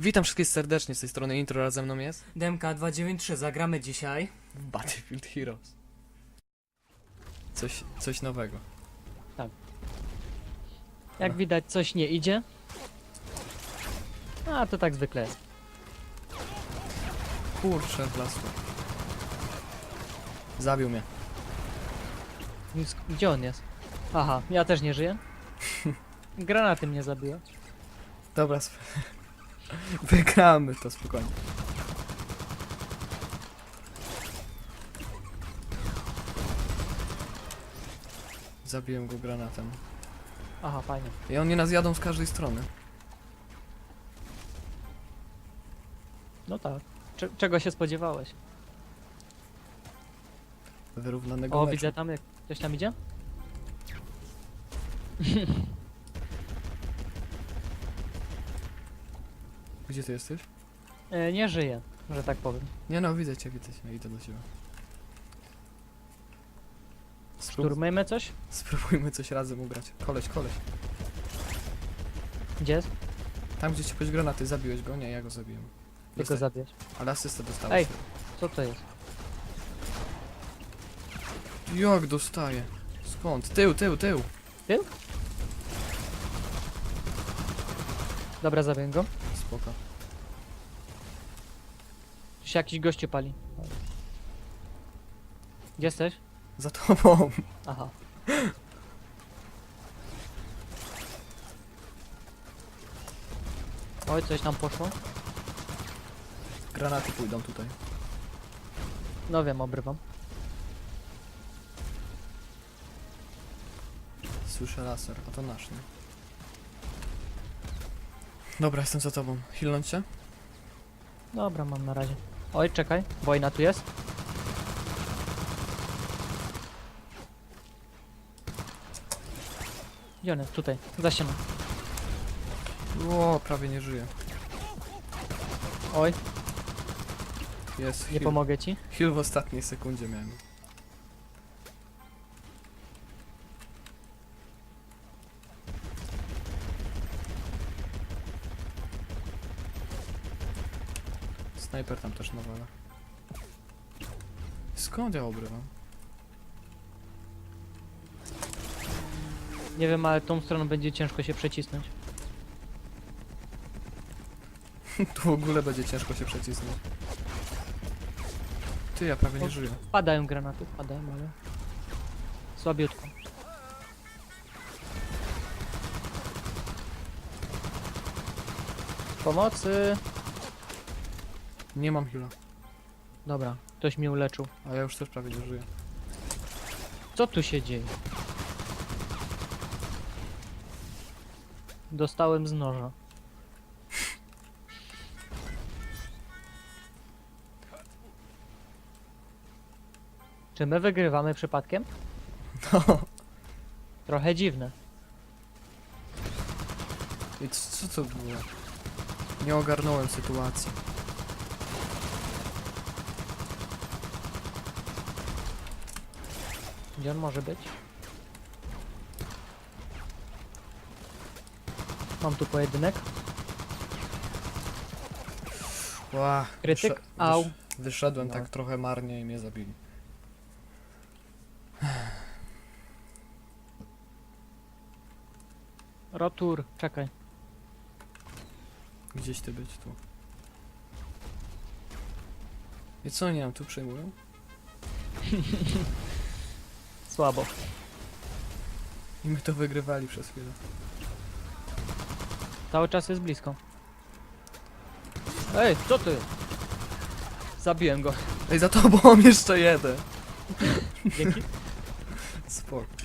Witam wszystkich serdecznie z tej strony intro, razem mną jest DMK293 zagramy dzisiaj. w Battlefield Heroes. Coś, coś nowego. Jak widać coś nie idzie. A to tak zwykle jest. Kurczę, wlasło. Zabił mnie. Gdzie on jest? Aha, ja też nie żyję. Granaty mnie zabiły. Dobra, sp- wygramy to spokojnie. Zabiłem go granatem. Aha, fajnie. I oni nas jadą z każdej strony. No tak. Cze- czego się spodziewałeś? Wyrównanego O, meczu. widzę tam, jak ktoś tam idzie? Gdzie ty jesteś? E, nie żyję, że tak powiem. Nie no, widzę cię, widzę cię. Idę do ciebie. Sprób coś? spróbujmy coś razem ugrać. Koleś, koleś. Gdzie jest? Tam gdzie ci poś granaty, zabiłeś go? Nie, ja go zabiłem. Tylko Dosta- zabierz. Ale asystę dostałeś. Ej. Co to jest? Jak dostaję? Skąd? Tył, tył, tył. Dobra, zabiję go. Spoko. Tu się jakiś gościu pali. Gdzie jesteś? Za tobą. Aha. Oj, coś tam poszło. Granaty pójdą tutaj. No wiem, obrywam. Słyszę laser, a to nasz, nie? Dobra, jestem za tobą. Hilnąć się? Dobra, mam na razie. Oj, czekaj, wojna tu jest. Gdzie on jest? Tutaj, za ścianą. O, prawie nie żyje. Oj, Jest nie heal. pomogę ci. Heal w ostatniej sekundzie miałem. Snajper tam też nawala. Skąd ja obrywam? Nie wiem, ale tą stroną będzie ciężko się przecisnąć. tu w ogóle będzie ciężko się przecisnąć. Ty, ja prawie nie żyję. Padają granaty, padają, ale... Słabiutko. Pomocy! Nie mam heala, Dobra, ktoś mnie uleczył. a ja już też prawie nie żyję. Co tu się dzieje? Dostałem z noża. Czy my wygrywamy przypadkiem? No. Trochę dziwne. I co, co to było? Nie ogarnąłem sytuacji. Gdzie on może być? Mam tu pojedynek. Ła, Krytyk? wysza- Au. wysz- Wyszedłem No. tak trochę marnie i mnie zabili. Rotur, czekaj. Gdzieś ty być tu. I co oni nam tu przejmują? Słabo. I my to wygrywali przez chwilę. Cały czas jest blisko. Ej, co ty? Zabiłem go. Ej, za tobą jeszcze jeden! Dzięki. Spoko.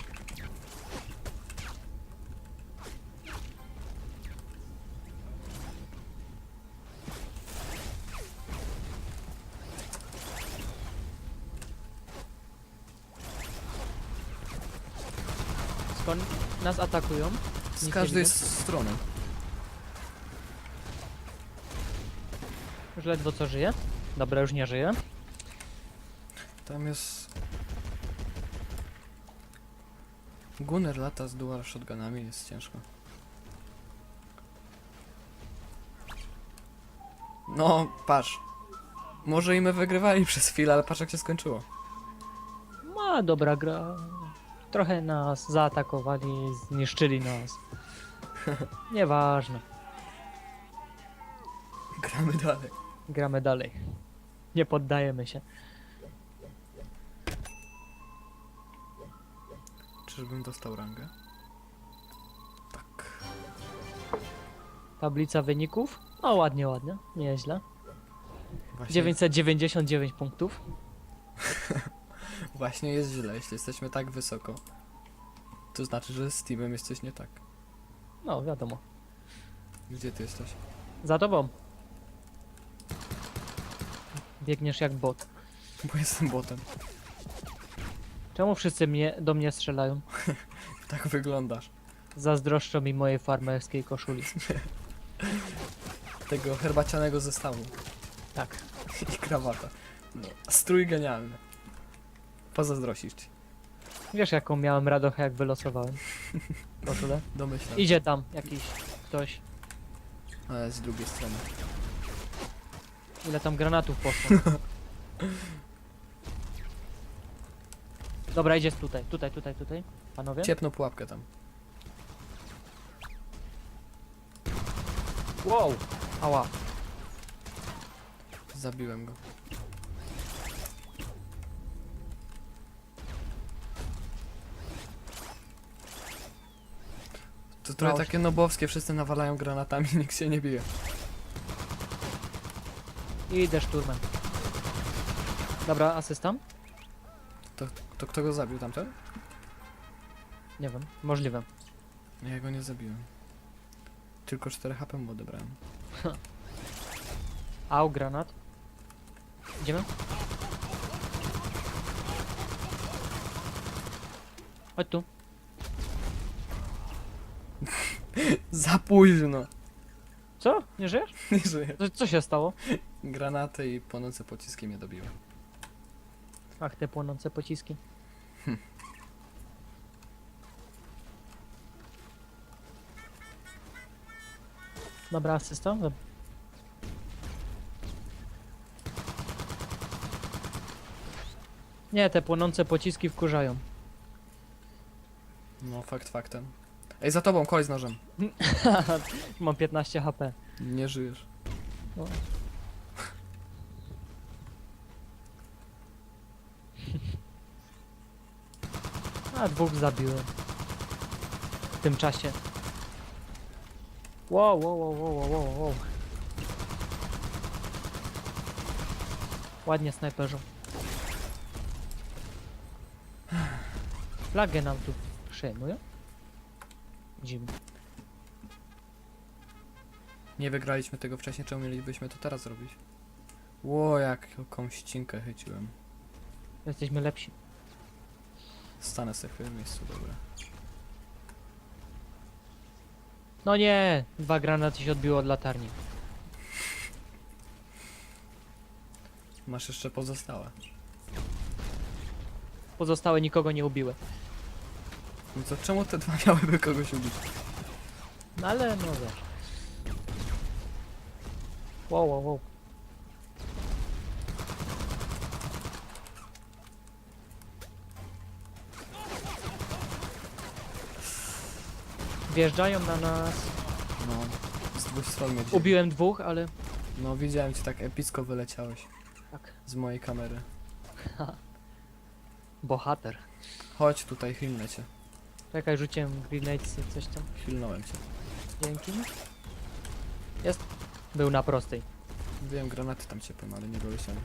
Skąd nas atakują? Z każdej widzę. strony. Już ledwo co żyje. Dobra, już nie żyje. Tam jest... Gunner lata z dual shotgunami, jest ciężko. No, patrz. Może i my wygrywali przez chwilę, ale patrz jak się skończyło. Ma dobra gra. Trochę nas zaatakowali, zniszczyli nas. Nieważne. Gramy dalej. Gramy dalej. Nie poddajemy się. Czyżbym dostał rangę? Tak. Tablica wyników? No ładnie, ładnie. Nieźle. Właśnie, 999 punktów. Właśnie jest źle, jeśli jesteśmy tak wysoko. To znaczy, że z Steamem jest coś nie tak. No, wiadomo. Gdzie ty jesteś? Za tobą. Biegniesz jak bot. Bo jestem botem. Czemu wszyscy mnie, do mnie strzelają? Tak wyglądasz. Zazdroszczą mi mojej farmerskiej koszuli. Tego herbacianego zestawu. Tak. I krawata. No, strój genialny. Pozazdrosisz ci. Wiesz jaką miałem radochę jak wylosowałem? Koszulę. Domyślam. Idzie tam jakiś ktoś. Ale z drugiej strony. Ile tam granatów poszło? Dobra, idzie tutaj, tutaj, tutaj, tutaj. Panowie? Ciepną pułapkę tam. Wow! Ała. Zabiłem go. To trochę takie nobowskie, wszyscy nawalają granatami, nikt się nie bije. Idę szturmem. Dobra, asystam? To, to kto go zabił tamten? Nie wiem, możliwe. No Ja go nie zabiłem. Tylko 4 HP mu odebrałem. Au, granat. Idziemy? Chodź tu. Za późno! Co? Nie żyjesz? Nie żyję. Co, co się stało? Granaty i płonące pociski mnie dobiły. Ach, te płonące pociski. Dobra, asysta. Dob- Nie, te płonące pociski wkurzają. No, fakt faktem. Ej, za tobą, kolej z nożem. Mam 15 HP. Nie żyjesz. A, dwóch zabiłem. W tym czasie. Wow, wow, wow, wow, wow, wow. Ładnie snajperzu. Flagę nam tu przejmują? Dziwne. Nie wygraliśmy tego wcześniej, czemu mielibyśmy to teraz zrobić? Ło, jaką ścinkę chyciłem. Jesteśmy lepsi. Stanę sobie w chwilę w miejscu, dobra. No nie! Dwa granaty się odbiło od latarni. Masz jeszcze pozostałe. Pozostałe nikogo nie ubiły. No to czemu te dwa miałyby kogoś ubić? No ale no wiesz. Wow, wow, wow. Wjeżdżają na nas. No, z dwóch stron mnie. Ubiłem dwóch, ale No, widziałem cię tak epicko wyleciałeś tak. z mojej kamery. Bohater. Chodź tutaj, hilnę cię. Czekaj, rzuciłem grenades coś tam. Hilnąłem cię. Dzięki. Jest. Był na prostej. Wiem, granaty tam ciepłem, ale nie doleciałem.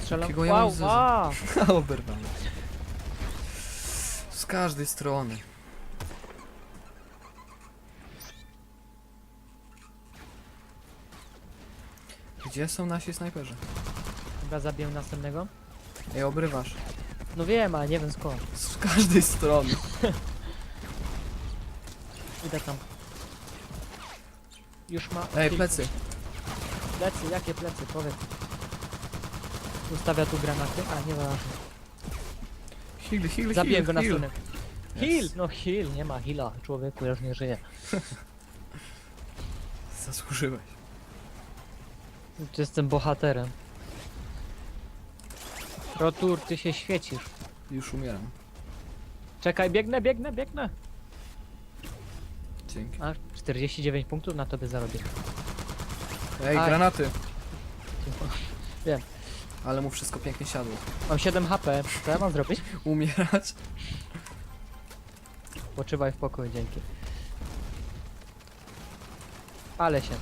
Strzelam. Jakiego ja wow, mam wow. Z każdej strony. Gdzie są nasi snajperzy? Chyba zabiję następnego. Ej, obrywasz. No wiem, ale nie wiem skąd. Z każdej strony. Idę tam. Już ma. Ej, kilku- plecy. Plecy, jakie plecy? Powiedz. Ustawia tu granaty? A, nieważne. Heal, heal, Zabiję heal, go na heal. Yes. Heal! No heal, nie ma heala. Człowieku, już nie żyje. Zasłużyłeś. Jestem bohaterem. Rotur, ty się świecisz. Już umieram. Czekaj, biegnę, biegnę, biegnę. Dzięki. A, 49 punktów na tobie zarobię. Ej, Aj. granaty! Wiem. Ale mu wszystko pięknie siadło. Mam 7 HP, co ja mam zrobić? Umierać? Poczywaj w pokoju, dzięki. Ale się.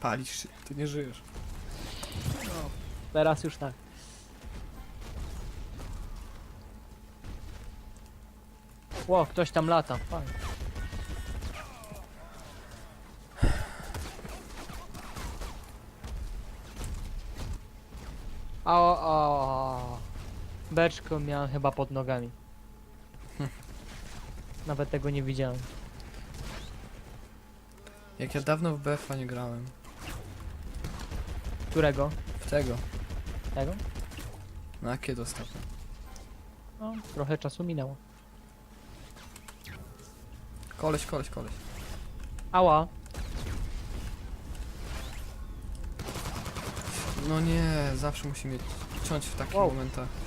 Palisz się, ty nie żyjesz. Teraz już tak. Ło, ktoś tam lata. Fajnie. O, o, Beczko miałem chyba pod nogami. Nawet tego nie widziałem. Jak ja dawno w BF-a nie grałem. Którego? W tego. Tego? Na kiedy ostatnio? No, trochę czasu minęło. Koleś, koleś, koleś. Ała. No nie, zawsze musi mieć ciąć w takich Wow. momentach.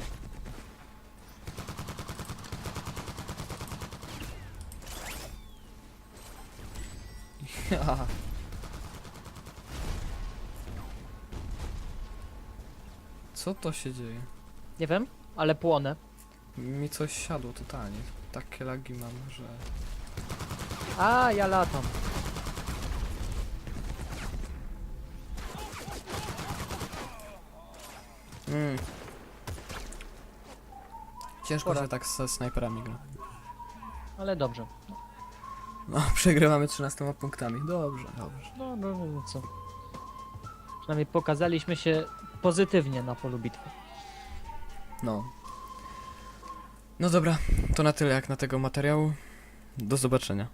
Ja. Co to się dzieje? Nie wiem, ale płonę. Mi coś siadło totalnie. Takie lagi mam, że... A, ja latam. Mm. Ciężko Pora. się tak ze snajperami gra. Ale dobrze. No, przegrywamy 13 punktami. Dobrze, dobrze. No, no, no, no co. Przynajmniej pokazaliśmy się pozytywnie na polu bitwy. No. No dobra, to na tyle jak na tego materiału. Do zobaczenia.